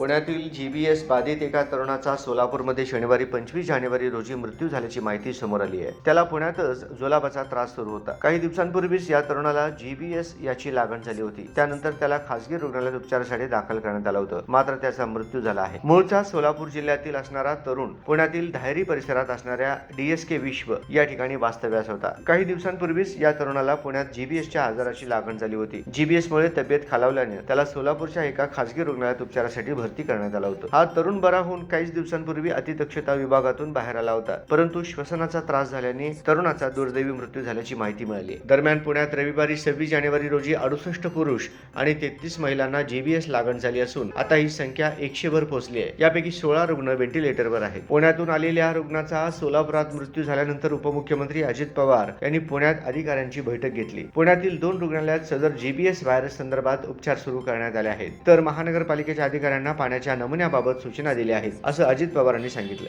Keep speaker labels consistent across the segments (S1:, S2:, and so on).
S1: पुण्यातील G B S बाधित एका तरुणाचा सोलापूरमध्ये शनिवारी पंचवीस जानेवारी रोजी मृत्यू झाल्याची माहिती समोर आली आहे. त्याला पुण्यातच जुलाबाचा त्रास सुरू होता. काही दिवसांपूर्वीच या तरुणाला जी बी एस याची लागण झाली होती. त्यानंतर त्याला खासगी रुग्णालयात उपचारासाठी दाखल करण्यात आलं होतं. मात्र त्याचा मृत्यू झाला आहे. मूळचा सोलापूर जिल्ह्यातील असणारा तरुण पुण्यातील धायरी परिसरात असणाऱ्या डीएसके विश्व या ठिकाणी वास्तव्यास होता. काही दिवसांपूर्वीच या तरुणाला पुण्यात जीबीएसच्या आजाराची लागण झाली होती. जीबीएस मुळे तब्येत खालावल्याने त्याला सोलापूरच्या एका खासगी रुग्णालयात उपचारासाठी भर भरती करण्यात आला होता. हा तरुण बरा होऊन काहीच दिवसांपूर्वी अतिदक्षता विभागातून बाहेर आला होता. परंतु श्वसनाचा त्रास झाल्याने तरुणाचा दुर्दैवी मृत्यू झाल्याची माहिती मिळाली. दरम्यान पुण्यात रविवारी सव्वीस जानेवारी रोजी अडुसष्ट पुरुष आणि तेहतीस महिलांना जीबीएस लागण झाली असून आता ही संख्या एकशे वर पोहोचली आहे. यापैकी सोळा रुग्ण व्हेंटिलेटरवर आहेत. पुण्यातून आलेल्या रुग्णाचा सोलापुरात मृत्यू झाल्यानंतर उपमुख्यमंत्री अजित पवार यांनी पुण्यात अधिकाऱ्यांची बैठक घेतली. पुण्यातील दोन रुग्णालयात सदर जीबीएस व्हायरस संदर्भात उपचार सुरू करण्यात आले आहेत. तर महानगरपालिकेच्या अधिकाऱ्यांना पाण्याच्या नमुन्याबाबत सूचना दिल्या आहेत असं अजित पवारांनी सांगितलं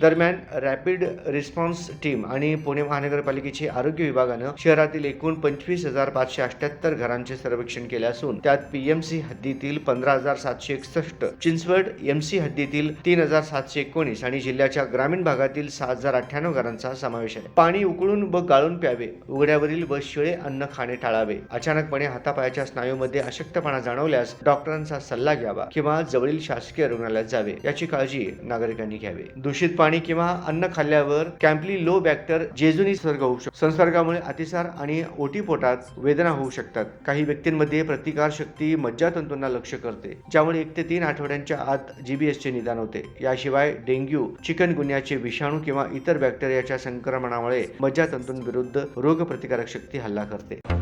S1: दरम्यान रॅपिड रिस्पॉन्स टीम आणि पुणे महानगरपालिकेची आरोग्य विभागानं शहरातील एकूण पंचवीस हजार पाचशे अठ्याहत्तर घरांचे सर्वेक्षण केले असून त्यात पीएमसी हद्दीतील पंधरा हजार सातशे एकसष्ट चिंचवड एमसी हद्दीतील तीन हजार सातशे एकोणीस आणि जिल्ह्याच्या ग्रामीण भागातील सहा हजार अठ्ठ्याण्णव घरांचा समावेश आहे. पाणी उकळून व गाळून प्यावे उघड्यावरील व शिळे अन्न खाणे टाळावे अचानकपणे हातापायाच्या स्नायूमध्ये अशक्तपणा जाणवल्यास डॉक्टरांचा सल्ला घ्यावा किंवा जवळील शासकीय रुग्णालयात जावे याची काळजी नागरिकांनी घ्यावी. दूषित पाणी किंवा अन्न खाल्ल्यावर कॅम्पली लो बॅक्टर जेजुनी संसर्ग होऊ शकतो संसर्गामुळे अतिसार आणि ओटी पोटात वेदना होऊ शकतात. काही व्यक्तींमध्ये प्रतिकार शक्ती मज्जातंतूंना लक्ष करते ज्यामुळे एक ते तीन आठवड्यांच्या आत जीबीएसचे निदान होते. याशिवाय डेंग्यू चिकनगुन्याचे विषाणू किंवा इतर बॅक्टेरियाच्या संक्रमणामुळे मज्जातंतूंविरुद्ध रोगप्रतिकारक शक्ती हल्ला करते.